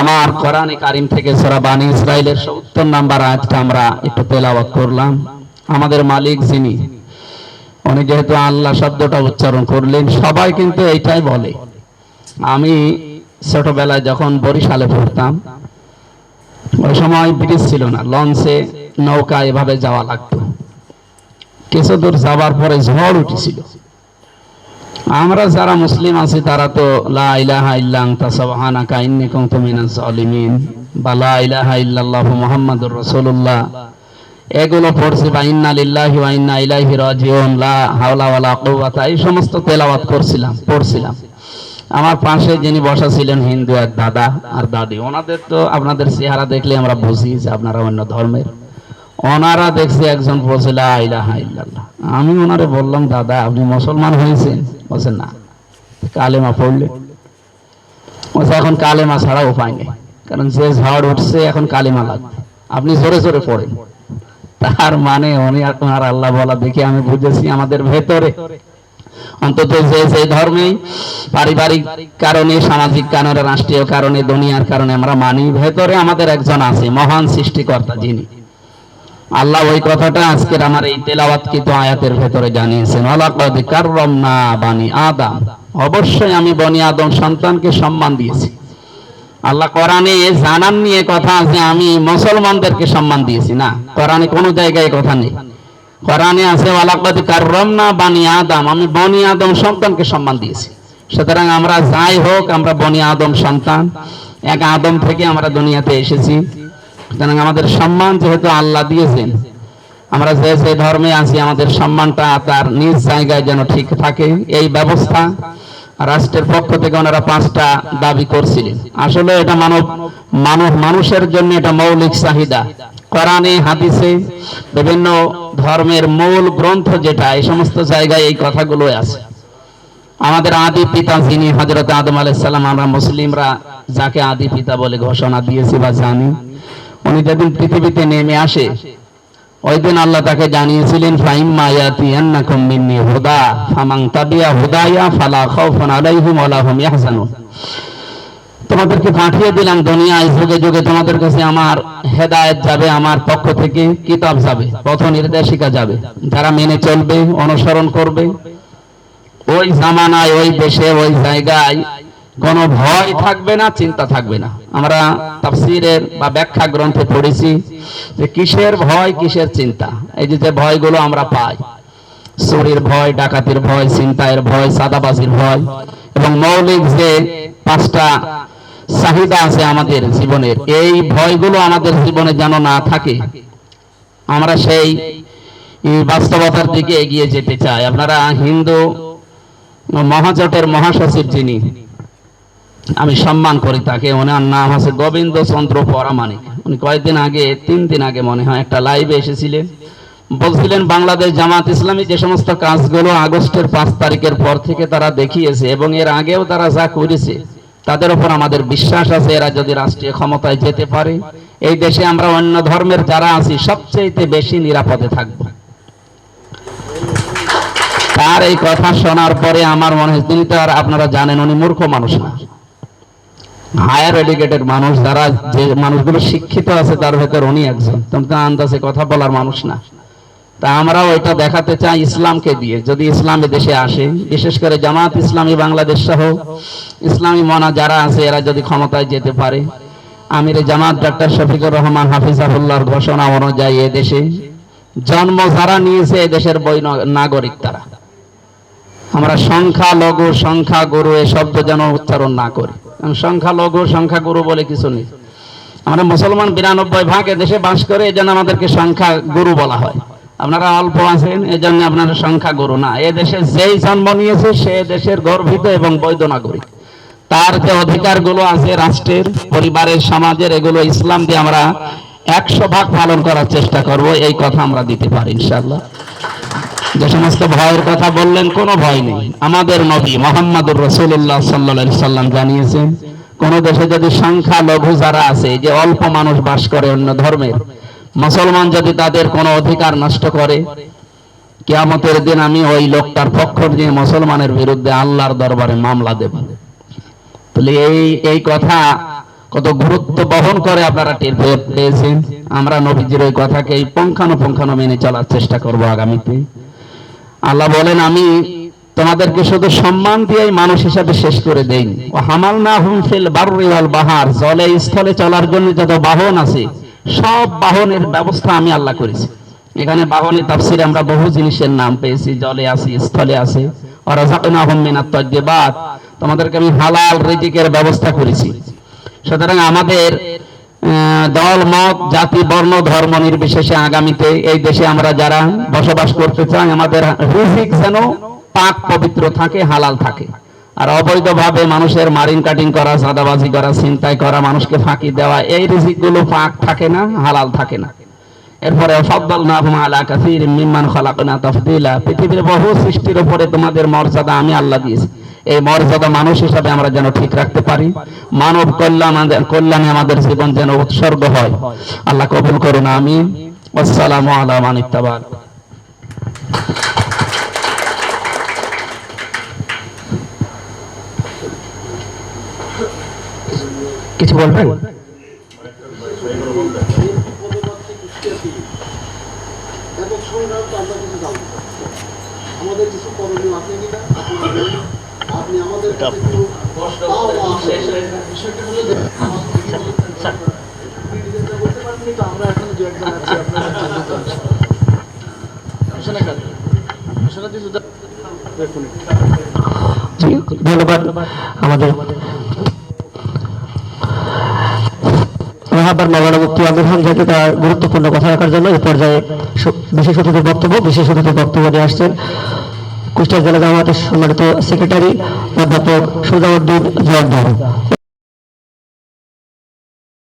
আমার কোরআনে কারিম থেকে সূরা বানি ইসরাইলের 70 নাম্বার আয়াতটা আমরা একটু তেলাওয়াত করলাম। আমাদের মালিক যিনি, উনি যেহেতু আল্লাহ শব্দটা উচ্চারণ করলেন, সবাই কিন্তু এইটাই বলে। আমি ছোটবেলায় যখন বরিশালে পড়তাম, ওই সময় ব্রিজ ছিল না, লঞ্চে নৌকা এভাবে যাওয়া লাগতো। কিছু দূর যাওয়ার পরে ঝড় উঠেছিল। আমরা যারা মুসলিম আছি, তারা তো লা বা এগুলো বা ইন্না লা এই সমস্ত তেলাওয়াত করছিলাম, পড়ছিলাম। আমার পাশে যিনি বসা ছিলেন, হিন্দু এক দাদা আর দাদি। ওনাদের তো আপনাদের চেহারা দেখলে আমরা বুঝি যে আপনারা অন্য ধর্মের। ওনারা দেখছি একজন বলছে আমি ওনারে বললাম, দাদা, আপনি মুসলমান হয়েছেন? বলছে, না। কালেমা পড়লে। বলছে, এখন কালেমা ছাড়া উপায় নেই। কারণ যে ঝড় উঠছে, এখন কালেমা লাগবে। আপনি জোরে জোরে পড়েন। তার মানে উনি আপনার আল্লাহ বলা, দেখে আমি বুঝেছি আমাদের ভেতরে। অন্তত যে যে ধর্মেই পারিবারিক কারণে, সামাজিক কারণে, রাষ্ট্রীয় কারণে, দুনিয়ার কারণে আমরা মানি, ভেতরে আমাদের একজন আছে, মহান সৃষ্টিকর্তা যিনি। আল্লাহ ওই কথাটা আজকের আমার এই তেলাওয়াতকৃত আয়াতের ভেতরে জানিয়েছেন, ওয়ালাকাদ কাররামনা বানি আদম। অবশ্যই আমি বনি আদম সন্তানকে সম্মান দিয়েছি। আল্লাহ কোরআনে জানান নিয়ে কথা আছে, আমি মুসলমানদেরকে সম্মান দিয়েছি। না, কোরআনে কোনো জায়গায় কথা নেই। কোরআনে আছে, ওয়ালাকাদ কাররামনা বানি আদম। আমি বনি আদম সন্তানকে সম্মান দিয়েছি। সুতরাং আমরা যাই হোক, আমরা বনি আদম সন্তান। এক আদম থেকে আমরা দুনিয়াতে এসেছি। সুতরাং আমাদের সম্মান যেহেতু আল্লাহ দিয়েছেন, আমরা যে যে ধর্মে আছি, আমাদের সম্মানটা তার নিজ জায়গায় যেন ঠিক থাকে। এই ব্যবস্থা রাষ্ট্রের পক্ষ থেকে ওনারা পাঁচটা দাবি করছিলেন। আসলে এটা মানব মানব মানুষের জন্য এটা মৌলিক চাহিদা। কোরআনে, হাদিসে বিভিন্ন ধর্মের মূল গ্রন্থ যেটা, এই সমস্ত জায়গায় এই কথাগুলো আছে। আমাদের আদি পিতা যিনি হজরত আদম আলাইসাল্লাম আমরা মুসলিমরা যাকে আদি পিতা বলে ঘোষণা দিয়েছি বা জানি উনি যেদিন পৃথিবীতে নেমে আসে, ওই দিন আল্লাহ তাকে জানিয়েছিলেন তোমাদেরকে পাঠিয়ে দিলাম, দুনিয়ায় যুগে যুগে তোমাদের কাছে আমার হেদায়েত যাবে, আমার পক্ষ থেকে কিতাব যাবে, পথ নির্দেশিকা যাবে। যারা মেনে চলবে, অনুসরণ করবে, ওই জামানায়, ওই দেশে, ওই জায়গায় কোনো ভয় থাকবে না, চিন্তা থাকবে না। আমরা তাফসিরের বা ব্যাখ্যা গ্রন্থে পড়েছি যে কিসের ভয়, কিসের চিন্তা। এই যে যে ভয়গুলো আমরা পাই, চুরির ভয়, ডাকাতির ভয় চিন্তায়ের ভয়, সাদাবাজির ভয়, এবং মৌলিক যে পাঁচটা চাহিদা আছে আমাদের জীবনের, এই ভয়গুলো আমাদের জীবনে যেন না থাকে, আমরা সেই বাস্তবতার দিকে এগিয়ে যেতে চাই। আপনারা হিন্দু মহাজোটের মহাসচিব যিনি আমি সম্মান করি তাকে ওনার নাম আছে গোবিন্দ চন্দ্র পরামানিক উনি কয়েকদিন আগে, তিন দিন আগে মনে হয় একটা লাইভে এসেছিলেন। বলছিলেন, বাংলাদেশ জামাত ইসলামী যে সমস্ত কাজগুলো আগস্টের পাঁচ তারিখের পর থেকে তারা দেখিয়েছে এবং এর আগেও তারা যা করেছে, তাদের উপর আমাদের বিশ্বাস আছে, এরা যদি রাষ্ট্রীয় ক্ষমতায় যেতে পারে, এই দেশে আমরা অন্য ধর্মের যারা আছি সবচেয়ে বেশি নিরাপদে থাকব। তার এই কথা শোনার পরে আমার মনে হয়, তিনি তো আর আপনারা জানেন, উনি মূর্খ মানুষ না। হায়ার এডুকেটেড মানুষ যারা যে মানুষগুলো শিক্ষিত আছে তার ভেতর উনি একজন। তুমি তো আন্দাজে কথা বলার মানুষ না। তা আমরাও এটা দেখাতে চাই ইসলামকে দিয়ে। যদি ইসলামী দেশে আসে, বিশেষ করে জামাত ইসলামী বাংলাদেশ সহ ইসলামী মনা যারা আছে, এরা যদি ক্ষমতায় যেতে পারে, আমির জামাত ডাক্তার শফিকুর রহমান হাফিজাহুল্লাহর ঘোষণা অনুযায়ী এদেশে জন্ম যারা নিয়েছে এ দেশের বই নাগরিক তারা। আমরা সংখ্যা লঘু সংখ্যা গুরু এ শব্দ যেন উচ্চারণ না করি। সংখ্যা লঘু সংখ্যা গুরু বলে কিছু নেই। আমরা মুসলমান বিরানব্বই ভাগ দেশে বাস করে, এই জন্য আমাদেরকে সংখ্যা গুরু বলা হয়। আপনারা অল্প আছেন, এই জন্য আপনারা সংখ্যা গুরু না। এ দেশে যেই জন্ম নিয়েছে, সে দেশের গর্বিত এবং বৈধ নাগরিক। তার যে অধিকারগুলো আছে রাষ্ট্রের, পরিবারের, সমাজের, এগুলো ইসলাম দিয়ে আমরা একশো ভাগ পালন করার চেষ্টা করব, এই কথা আমরা দিতে পারি, ইনশাআল্লাহ। যে সমস্ত ভয়ের কথা বললেন, কোনো ভয় নেই। আমাদের নবী মোহাম্মদুর রসুল্লাহ সাল্লা সাল্লাম জানিয়েছেন, কোন দেশে যদি সংখ্যা লঘু যারা আছে, যে অল্প মানুষ বাস করে অন্য ধর্মের, মুসলমান যদি তাদের কোনো অধিকার নষ্ট করে, কিয়ামতের দিন আমি ওই লোকটার পক্ষ নিয়ে মুসলমানের বিরুদ্ধে আল্লাহর দরবারে মামলা দেব। তাহলে এই এই কথা কত গুরুত্ব বহন করে আপনারা টের পেয়ে- পেয়েছেন। আমরা নবীজির ওই কথাকে এই পঙ্খানো মেনে চলার চেষ্টা করব আগামীতে। আল্লাহ বলেন, আমি তোমাদেরকে শুধু সম্মান দিয়েই মানুষ হিসাবে শেষ করে দেই ও হামাল না হুম ফিল বারুরি ওয়াল বাহার, জলে স্থলে চলার জন্য যত বাহন আছে, সব বাহনের ব্যবস্থা আমি আল্লাহ করেছি। এখানে বাহনের তাফসিরে আমরা বহু জিনিসের নাম পেয়েছি, জলে আছি, স্থলে আছে। অরাজাকনা হুম মিনাত তাজ্জিবাত, তোমাদেরকে আমি হালাল রিজিকের ব্যবস্থা করেছি। সুতরাং আমাদের দল, মত, জাতি, বর্ণ, ধর্ম নির্বিশেষে আগামীতে এই দেশে আমরা যারা বসবাস করতে চাই, আমাদের রিজিক যেন পাক পবিত্র থাকে, হালাল থাকে। আর অবৈধভাবে মানুষের মারিন কাটিং করা, চাঁদাবাজি করা চিন্তাই করা, মানুষকে ফাঁকি দেওয়া, এই রিজিকগুলো পাক থাকে না, হালাল থাকে না। এরপরে পৃথিবীর বহু সৃষ্টির উপরে তোমাদের মর্যাদা আমি আল্লাহ দিয়েছি। এই মর্যাদা মানুষ হিসাবে আমরা যেন ঠিক রাখতে পারি। মানব কল্যাণ কল্যাণে আমাদের জীবন যেন উৎসর্গ হয়। আল্লাহ কবুল করুন আমি আসসালামু আলা মান ইত্তাবা' কিছু বলবেন। আমাদের কিছু করণীয় আছে কিনা? আপনারা জি, ধন্যবাদ। আমাদের মহাবার মৌলানা মুক্তি আমির হামজাকে তার গুরুত্বপূর্ণ কথা রাখার জন্য এই পর্যায়ে বিশেষ অতিথির বক্তব্য বিশেষ অতিথির বক্তব্য নিয়ে আসছেন। কুষ্টিয়া জেলা জামাতের সম্মানিত সেক্রেটারি অধ্যাপক সুজাউদ্দিন জোয়ারদার